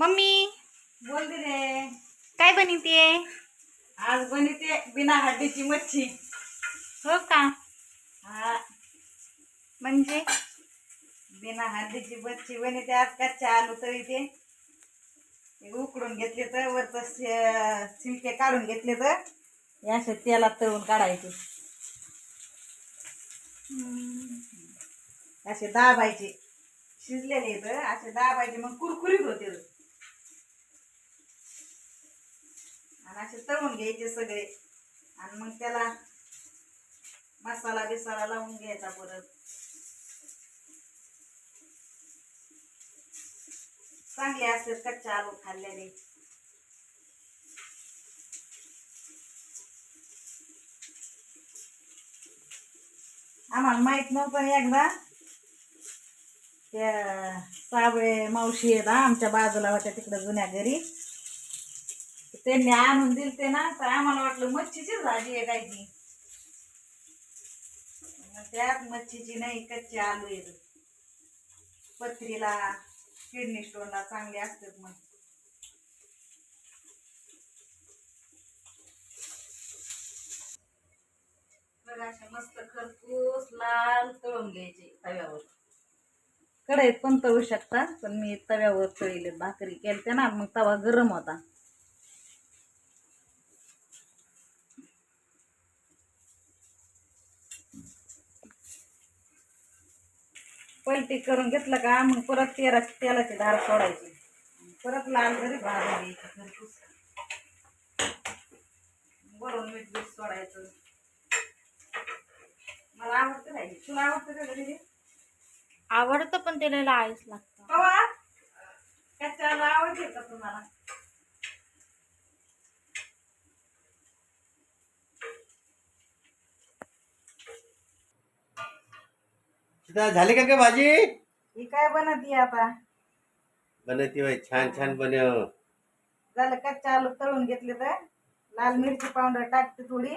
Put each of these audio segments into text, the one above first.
Mummy बोल दे रे. काय बनवतीये? आज बनते बिना हड्डीची मच्छी. हो का? हा. म्हणजे? बिना हड्डीची मच्छी बनते आज कच्च्या आलू तरी ते उकडून घेतले तर वरच शिंके काढून घेतले तर असे तेलात तळून काढायचे. असे दाबायचे. शिजलेले तर असे दाबायचे. मग कुरकुरीत होते असे तळून घ्यायचे सगळे. आणि मग त्याला मसाला बिसाला लावून घ्यायचा परत. चांगले असतात कच्चा आलू खाल्ल्याने. आम्हाला माहीत नव्हतं एकदा त्या साबळे मावशी आहेत आमच्या बाजूला होत्या तिकडं जुन्या घरी. त्यांनी आणून दिलते ना तर आम्हाला वाटलं मच्छीचीच भाजी आहे काय ती? त्यात मच्छीची नाही कच्ची आलू येत पत्रीला किडनी स्टोनला चांगले असतात मग. असे मस्त खरपूस लाल तळून घ्यायचे तव्यावर. कढईत पण तळू शकता पण मी तव्यावर तळीले भाकरी केलते ना मग तवा गरम होता. पलटी करून घेतलं का मग परत तेला तेलाची धार सोडायची. परत लाल जरी भाजून घ्यायची वरून मीठ बीठ सोडायचं. मला आवडतं नाही. तुला आवडतं का घरी? आवडतं पण त्याला लाळीच लागतं. कच्च्याला आवडते का तुम्हाला? सीता झाली का काय भाजी? ही काय बनती आता? बनवती बाई छान छान बनव. झालं कच्चा आलू तळून घेतले तर? लाल मिरची पावडर टाकते थोडी.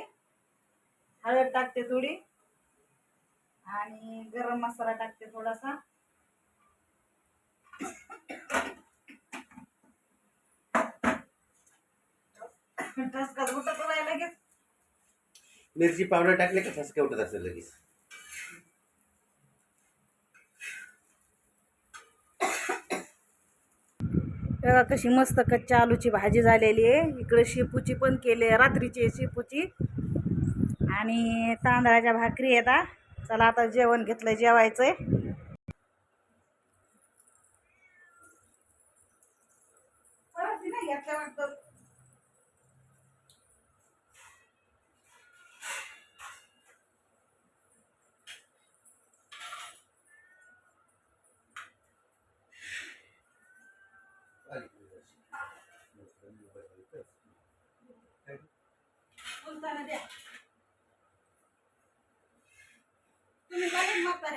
हळद टाकते थोडी. आणि गरम मसाला टाकते थोडासा. ठसका उठत नाही लगेच. मिरची पावडर टाकले का ठसके उठत असेल लगेच? बघा कशी मस्त कच्च्या आलूची भाजी झालेली आहे. इकडे शेपूची पण केली आहे रात्रीची शेपूची. आणि तांदळाच्या भाकरी येतात चला आता जेवण घेतलं जेवायचंय. परत घेतलं वाटतं.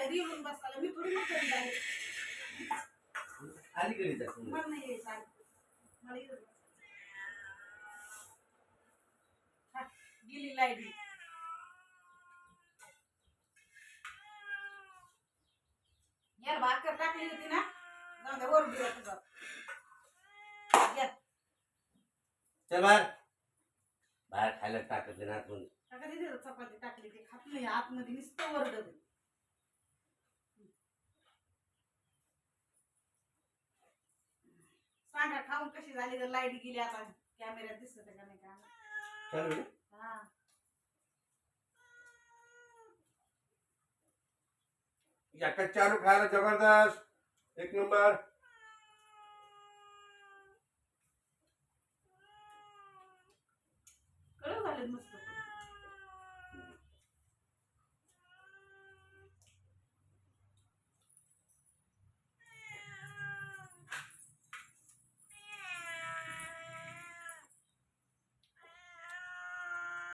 म्हातारे रिळून बसाला मी थोडी अलीकडे. मला नाही यायचं आहे. मला येऊ दे. हा, गेली लाइट यार भाकर टाकली होती ना? जाऊ दे वरून दिला तुझा. चल बाहेर. बाहेर खायला टाकत ना तिथं चपाती टाकली ते. खात नाही आतमध्ये नुसतं वरडत सांगा खाऊन कशी झाली तर लाइट गेली आता? कॅमेऱ्यात दिसत का नाही का? चालू? हा. एका चालू खायला जबरदस्त. एक नंबर. कळलं झालं मस्त.